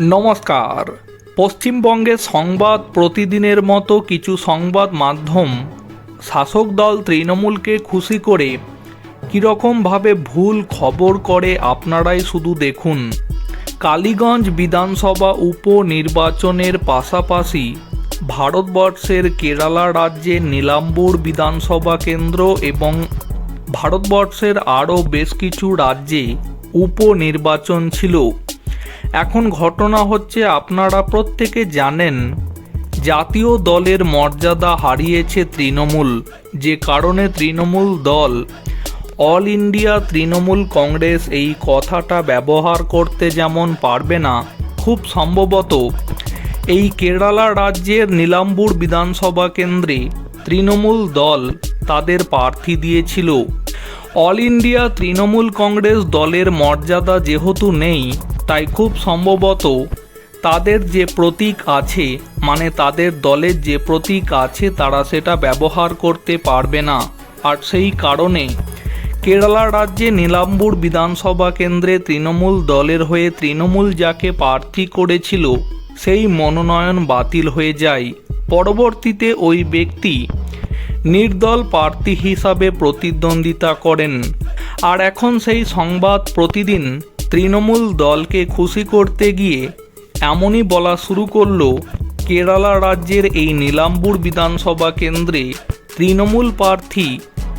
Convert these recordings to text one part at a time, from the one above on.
নমস্কার। পশ্চিমবঙ্গে সংবাদ প্রতিদিনের মতো কিছু সংবাদ মাধ্যম শাসক দল তৃণমূলকে খুশি করে কীরকমভাবে ভুল খবর করে আপনারাই শুধু দেখুন। কালীগঞ্জ বিধানসভা উপনির্বাচনের পাশাপাশি ভারতবর্ষের কেরালা রাজ্যের নীলাম্বুর বিধানসভা কেন্দ্র এবং ভারতবর্ষের আরও বেশ কিছু রাজ্যে উপনির্বাচন ছিল। এখন ঘটনা হচ্ছে আপনারা প্রত্যেকে জানেন, জাতীয় দলের মর্যাদা হারিয়েছে তৃণমূল, যে কারণে তৃণমূল দল, অল ইন্ডিয়া তৃণমূল কংগ্রেস এই কথাটা ব্যবহার করতে যেমন পারবে না, খুব সম্ভবত এই কেরালা রাজ্যের নীলাম্বুর বিধানসভা কেন্দ্রে তৃণমূল দল তাদের প্রার্থী দিয়েছিল। অল ইন্ডিয়া তৃণমূল কংগ্রেস দলের মর্যাদা যেহেতু নেই তাই খুব সম্ভবত তাদের যে প্রতীক আছে মানে তাদের দলের যে প্রতীক আছে, তারা সেটা ব্যবহার করতে পারবে না। আর সেই কারণে কেরালা রাজ্যে নীলাম্বুর বিধানসভা কেন্দ্রে তৃণমূল দলের হয়ে তৃণমূল যাকে প্রার্থী করেছিল, সেই মনোনয়ন বাতিল হয়ে যায়। পরবর্তীতে ওই ব্যক্তি নির্দল প্রার্থী হিসাবে প্রতিদ্বন্দ্বিতা করেন। আর এখন সেই সংবাদ প্রতিদিন তৃণমূল দলকে খুশি করতে গিয়ে এমনই বলা শুরু করল, কেরালা রাজ্যের এই নীলাম্বুর বিধানসভা কেন্দ্রে তৃণমূল প্রার্থী,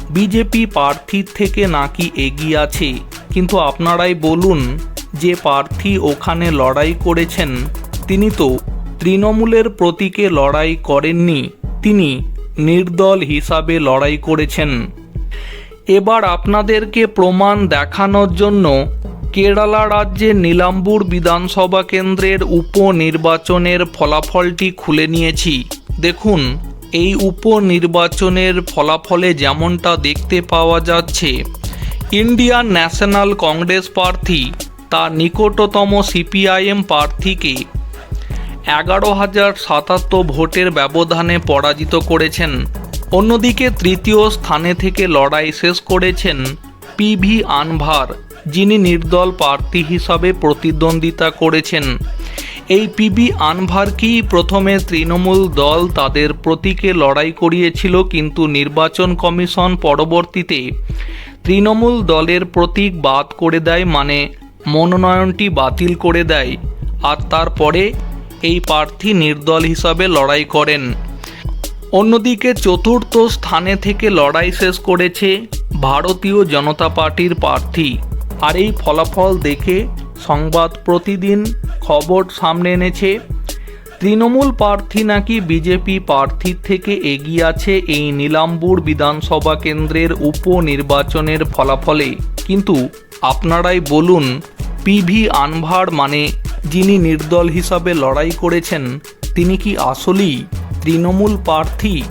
বিজেপি প্রার্থীর থেকে নাকি এগিয়ে আছে। কিন্তু আপনারাই বলুন, যে প্রার্থী ওখানে লড়াই করেছেন, তিনি তো তৃণমূলের প্রতীকে লড়াই করেননি, তিনি নির্দল হিসাবে লড়াই করেছেন। এবার আপনাদেরকে প্রমাণ দেখানোর জন্য কেরালা রাজ্যে নীলাম্বুর বিধানসভা কেন্দ্রের উপনির্বাচনের ফলাফলটি খুলে নিয়েছি। দেখুন, এই উপনির্বাচনের ফলাফলে যেমনটা দেখতে পাওয়া যাচ্ছে, ইন্ডিয়ান ন্যাশনাল কংগ্রেস প্রার্থী, তার নিকটতম সিপিআইএম প্রার্থীকে এগারো হাজার সাতাত্তর ভোটের ব্যবধানে পরাজিত করেছেন। অন্যদিকে তৃতীয় স্থানে থেকে লড়াই শেষ করেছেন পিভি আনভার। যিনি নির্দল প্রার্থী হিসাবে প্রতিদ্বন্দ্বিতা করেছেন। এই পিবি আনভারকেই প্রথমে তৃণমূল দল তাদের প্রতীকে লড়াই করিয়েছিল কিন্তু নির্বাচন কমিশন পরবর্তীতে তৃণমূল দলের প্রতীক বাদ করে দেয় মানে মনোনয়নটি বাতিল করে দেয়। আর তারপরে এই প্রার্থী নির্দল হিসাবে লড়াই করেন। অন্যদিকে চতুর্থ স্থানে থেকে লড়াই শেষ করেছে ভারতীয় জনতা পার্টির প্রার্থী আর এই ফলাফল দেখে সংবাদ প্রতিদিন খবর সামনে এনেছে। তৃণমূল প্রার্থী নাকি বিজেপি প্রার্থীর থেকে এগিয়ে আছে এই নীলাম্বুর বিধানসভা কেন্দ্রের উপনির্বাচনের ফলাফলে। কিন্তু আপনারাই বলুন, পিভি আনভার মানে যিনি নির্দল হিসাবে লড়াই করেছেন, তিনি কি আসলেই তৃণমূল প্রার্থী?